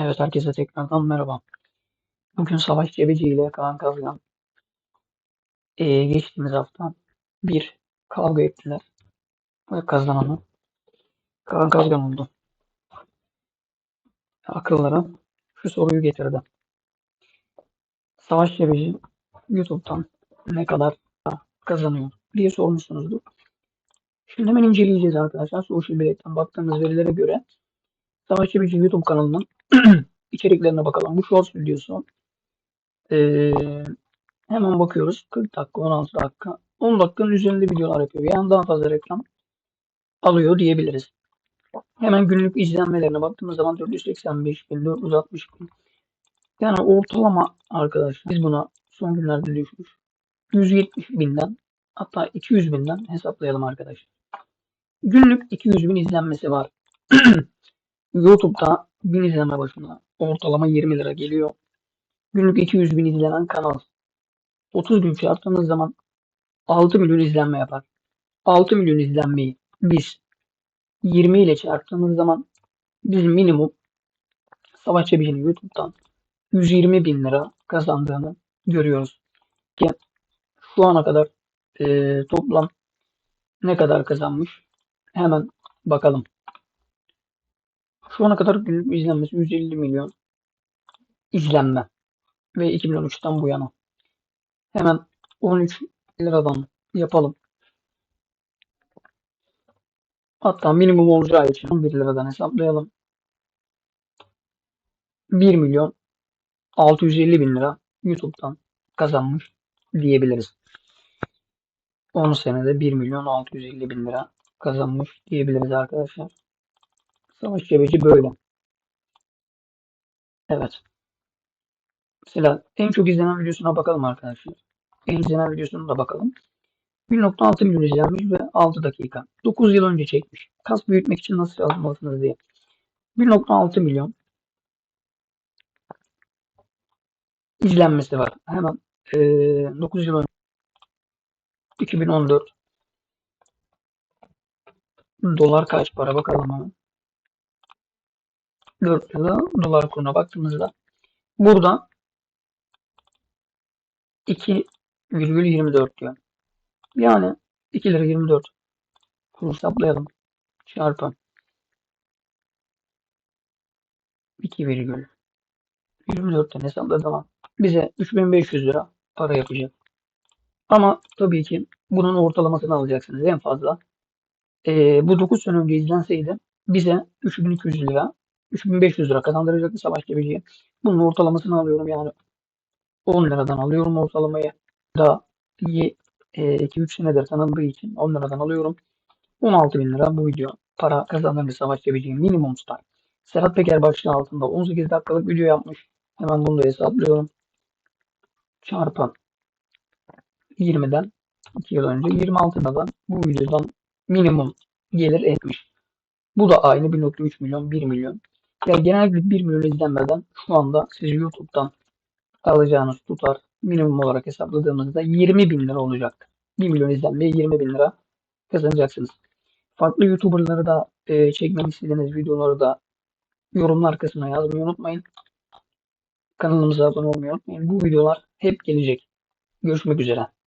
Evet herkese tekrardan merhaba. Bugün Savaş Cebeci ile Kaan Kazgan eee, geçtiğimiz hafta bir kavga ettiler ve kazananı Kaan Kazgan oldu. Akıllara şu soruyu getirdi. Savaş Cebeci YouTube'dan ne kadar kazanıyor diye sormuşsunuzdur. Şimdi hemen inceleyeceğiz arkadaşlar. Social Blade'den baktığımız verilere göre Savaş Cebeci YouTube kanalının içeriklerine bakalım. Bu Shorts videosu eee Hemen bakıyoruz. 40 dakika, 16 dakika. 10 dakikanın üzerinde videolar yapıyor. Yani daha fazla reklam alıyor diyebiliriz. Hemen günlük izlenmelerine baktığımız zaman 485 bin, 460 bin. Yani ortalama arkadaşlar biz buna son günlerde düşmüş. 170 binden hatta 200 binden hesaplayalım arkadaşlar. Günlük 200 bin izlenmesi var. YouTube'da 1000 izlenme başına ortalama 20 lira geliyor. Günlük 200 bin izlenen kanal. 30 gün çarptığımız zaman 6 milyon izlenme yapar. 6 milyon izlenmeyi biz 20 ile çarptığımız zaman bizim minimum Savaş Çebici'nin YouTube'dan 120 bin lira kazandığını görüyoruz. Ki şu ana kadar e, toplam ne kadar kazanmış? Hemen bakalım. Şu ana kadar günlük izlenmesi 150 milyon izlenme ve 2013'ten bu yana. Hemen 13 liradan yapalım. Hatta minimum olacağı için 11 liradan hesaplayalım. 1 milyon 650 bin lira YouTube'dan kazanmış diyebiliriz. 10 senede 1 milyon 650 bin lira kazanmış diyebiliriz arkadaşlar. Savaş Cebeci böyle. Evet. Mesela en çok izlenen videosuna bakalım arkadaşlar. En izlenen videosuna da bakalım. 1.6 milyon izlenmiş ve 6 dakika. 9 yıl önce çekmiş. Kas büyütmek için nasıl yazmalısınız diye. 1.6 milyon izlenmesi var. Hemen e, 9 yıl önce 2014 dolar kaç para bakalım hemen. 4 yılı dolar kuruna baktığımızda burada 2,24 diyor. Yani 2 lira 24 kuru hesaplayalım. Çarpı 2,24'ten hesapladığı zaman bize 3500 lira para yapacak. Ama tabii ki bunun ortalamasını alacaksınız en fazla. Ee, bu 9 sene önce izlenseydi bize 3200 lira 3500 lira kazandıracaktı Savaş Cebeci'ye. Bunun ortalamasını alıyorum yani 10 liradan alıyorum ortalamayı. Da 2-3 senedir tanındığı için 10 liradan alıyorum. 16 bin lira bu video para kazanır Savaş Cebeci'ye minimum tutar. Serhat Peker başlığı altında 18 dakikalık video yapmış. Hemen bunu da hesaplıyorum. Çarpı 20'den 2 yıl önce 26 liradan bu videodan minimum gelir etmiş. Bu da aynı 1.3 milyon 1 milyon. Yani genellikle 1 milyon izlenmeden şu anda siz YouTube'dan alacağınız tutar minimum olarak hesapladığımızda 20 bin lira olacak. 1 milyon izlenmeye 20 bin lira kazanacaksınız. Farklı YouTuber'ları da e, çekmemi istediğiniz videoları da yorumlar kısmına yazmayı unutmayın. Kanalımıza abone olmayı unutmayın. Bu videolar hep gelecek. Görüşmek üzere.